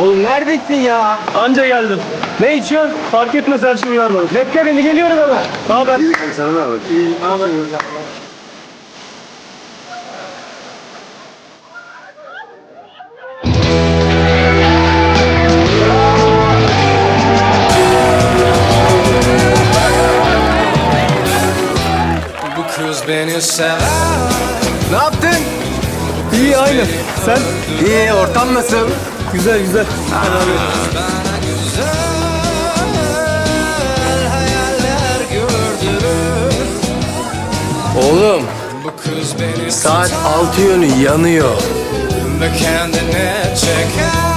Oğlum neredesin ya? Anca geldim. Ne içiyorsun? Fark etmez her şey uyarmadı. Bekle beni geliyorum hemen. Ne haber? Sana ne haber? İyi. Bu kız beni sever Ne yaptın? İyi aynı. Sen? İyi, ortam nasıl? Güzel güzel. Oğlum, Bu kız beni saat altı yönü yanıyor. kendine çeken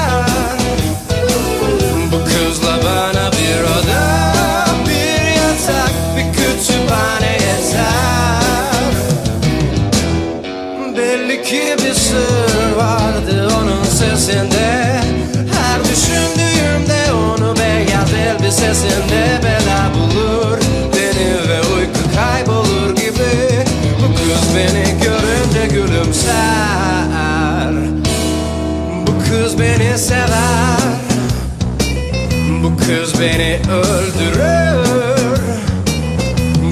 elbisesinde Bela bulur? Beni ve uyku kaybolur gibi. Bu kız beni görünce gülümser. Bu kız beni sever. Bu kız beni öldürür.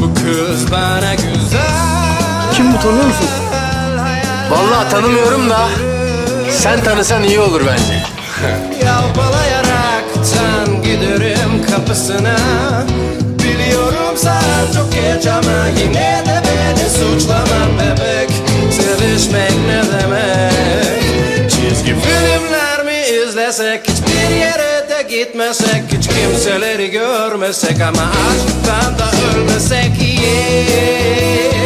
Bu kız bana güzel Kim bu tanıyor musun? Vallahi tanımıyorum da. sen tanısan iyi olur bence. Giderim kapısına. Biliyorum sen çok geç ama yine de beni suçlama bebek. Sevişmek ne demek? Çizgi filmler mi izlesek? Hiçbir yere de gitmesek. Hiç kimseleri görmesek Ama aşktan da ölmesek. Yeah.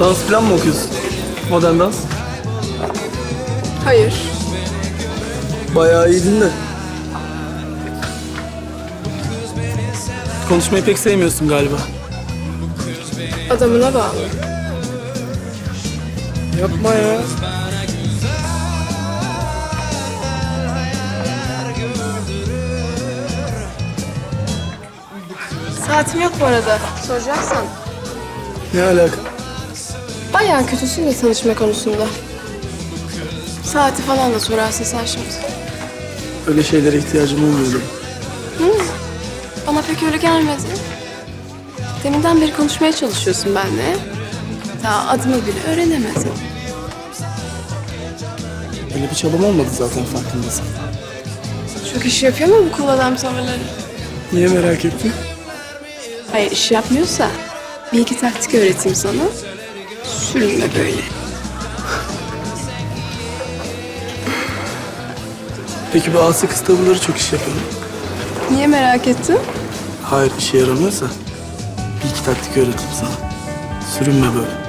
Dans falan mı okuyorsun? Modern dans. Hayır. Bayağı iyiydin de. Konuşmayı pek sevmiyorsun galiba. Adamına bağlı. Yapma ya. Saatim yok bu arada. Soracaksan. Ne alaka? Bayağı kötüsün de tanışma konusunda. Saati falan da sorarsın sen şimdi. Öyle şeylere ihtiyacım olmuyor benim. Bana pek öyle gelmedi. Deminden beri konuşmaya çalışıyorsun benimle. Daha adımı bile öğrenemedin. Öyle bir çabam olmadı zaten farkındasın. Çok iş yapıyor mu bu cool adam tavırları? Niye merak ettin? Hayır iş yapmıyorsa bir iki taktik öğreteyim sana. Sürünme böyle. Peki bu ası kız tavırları çok iş yapıyor mu? Niye merak ettin? Hayır işe yaramıyorsa bir iki taktik öğreteyim sana. Sürünme böyle.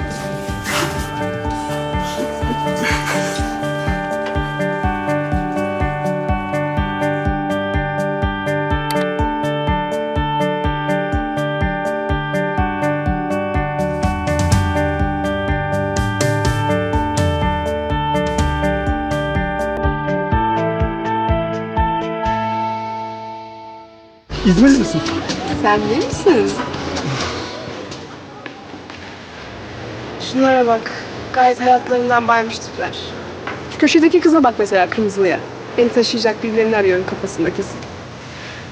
İzmirli misin? Sen değil misin? Şunlara bak. Gayet hayatlarından baymış tipler. Şu köşedeki kıza bak mesela kırmızılıya. Beni taşıyacak birilerini arıyorum kafasında kesin.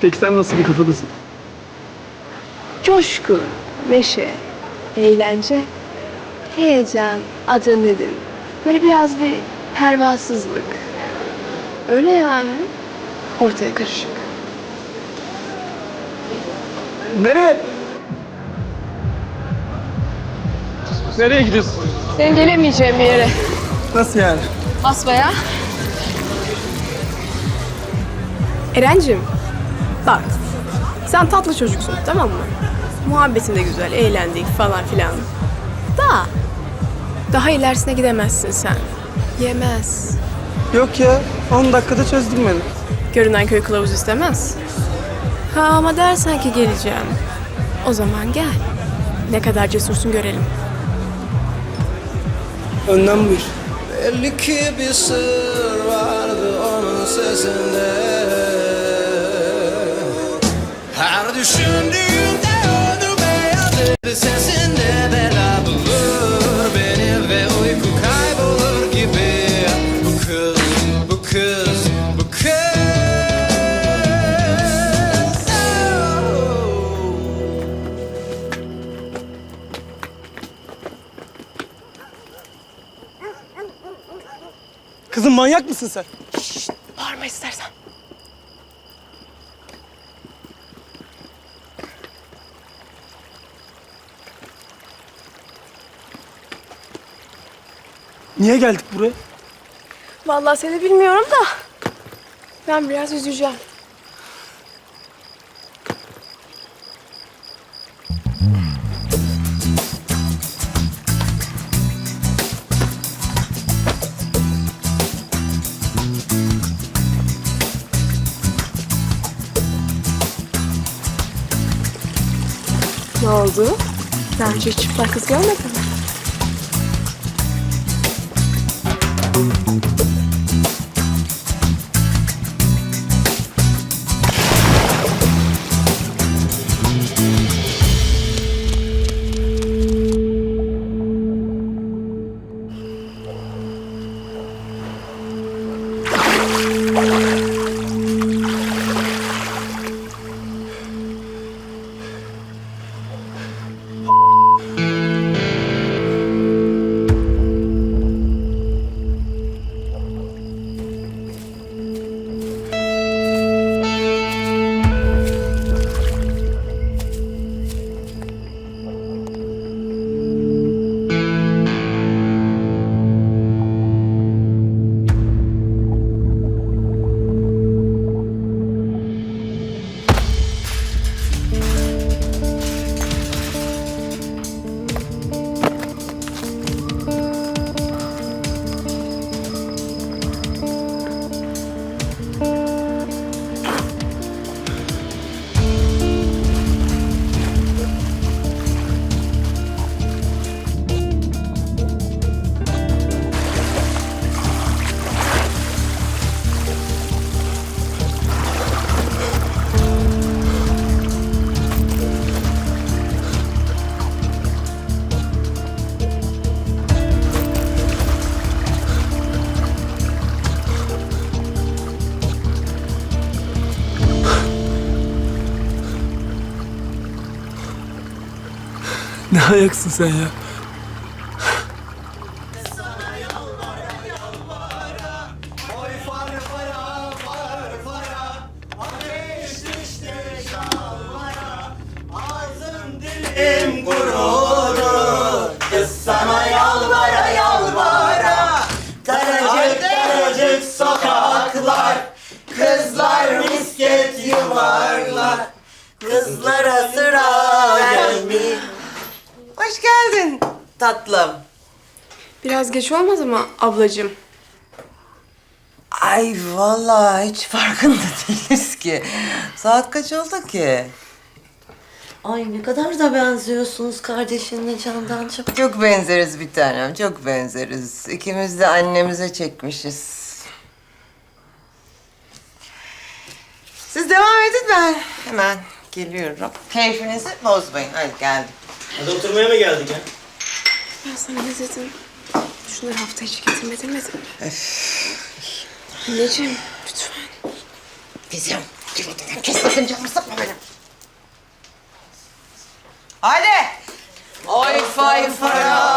Peki sen nasıl bir kafadasın? Coşku, neşe, eğlence, heyecan, adrenalin. Böyle biraz bir pervasızlık. Öyle yani. Ortaya karışık. Nereye? Nereye gidiyorsun? Senin gelemeyeceğin bir yere. Nasıl yani? Basbaya. Erencim, bak. Sen tatlı çocuksun, tamam mı? Muhabbetin de güzel, eğlendik falan filan. Da. Daha ilerisine gidemezsin sen. Yemez. Yok ya 10 dakikada çözdün beni. Görünen köy kılavuz istemez. Ha ama dersen ki geleceğim. O zaman gel. Ne kadar cesursun görelim. Önden buyur. Belli ki bir sır vardı onun sesinde Kızım manyak mısın sen? Bağırma istersen. Niye geldik buraya? Vallahi seni bilmiyorum da. Ben biraz üzeceğim. Oldu? Daha önce çıplak kız görmedin mi? Ne ayaksın sen ya? Tatlım. Biraz geç olmadı mı ablacığım? Ay vallahi hiç farkında değiliz ki. Saat kaç oldu ki? Ay ne kadar da benziyorsunuz kardeşinle Candan çok. Çok benzeriz bir tanem, çok benzeriz. İkimiz de annemize çekmişiz. Siz devam edin ben hemen geliyorum. Keyfinizi bozmayın. Hadi geldim. Hadi oturmaya mı geldik ya? Ben sana ne dedim? Şunları hafta içi getirme demedim mi? Anneciğim lütfen. Vizyon. Cıvıtıdan kes sakın canımı sıkma benim. Hadi. Oy fay fara